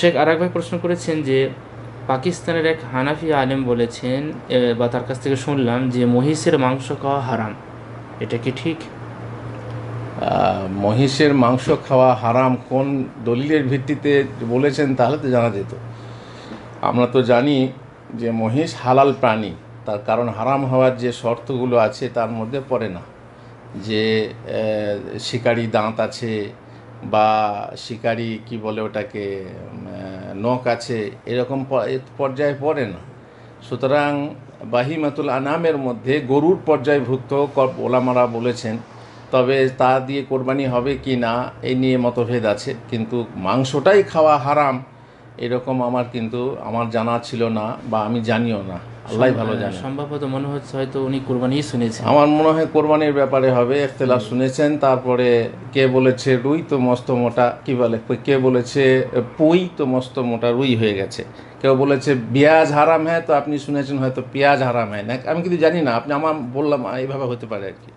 শেখ আরাক ভাই প্রশ্ন করেছেন যে, পাকিস্তানের এক হানাফি আলেম বলেছেন বা তার কাছ থেকে শুনলাম যে, মহিষের মাংস খাওয়া হারাম। এটা কি ঠিক? মহিষের মাংস খাওয়া হারাম কোন দলিলের ভিত্তিতে বলেছেন তাহলে তো জানা যেত। আমরা তো জানি যে, মহিষ হালাল প্রাণী, তার কারণ হারাম হওয়ার যে শর্তগুলো আছে, তার মধ্যে পড়ে না। যে শিকারি দাঁত আছে বা শিকারি কি বলে ওটাকে নখ আছে, এরকম পর্যায়ে পড়ে না। সুতরাং বাহিমাতুল আনামের মধ্যে গরুর পর্যায়ভুক্ত ওলামারা বলেছেন, তবে তা দিয়ে কোরবানি হবে কি না এই নিয়ে মতভেদ আছে। কিন্তু মাংসটাই খাওয়া হারাম, এরকম আমার কিন্তু, আমার জানা ছিল না বা আমি জানিও না। আল্লাহ ভালো জানে। সম্ভবত মনে হচ্ছে হয়তো উনি কোরবানিই শুনেছেন। আমার মনে হয় কোরবানির ব্যাপারে হবে এখতলাফ শুনেছেন তারপরে কে বলেছে রুই তো মস্ত মোটা কি বলে কে বলেছে পুই তো মস্ত মোটা রুই হয়ে গেছে। কেউ বলেছে পেঁয়াজ হারাম হ্যাঁ তো আপনি শুনেছেন হয়তো পেঁয়াজ হারাম হ্যাঁ। না আমি কিন্তু জানি না আপনি আমার বললাম এইভাবে হতে পারে আর কি।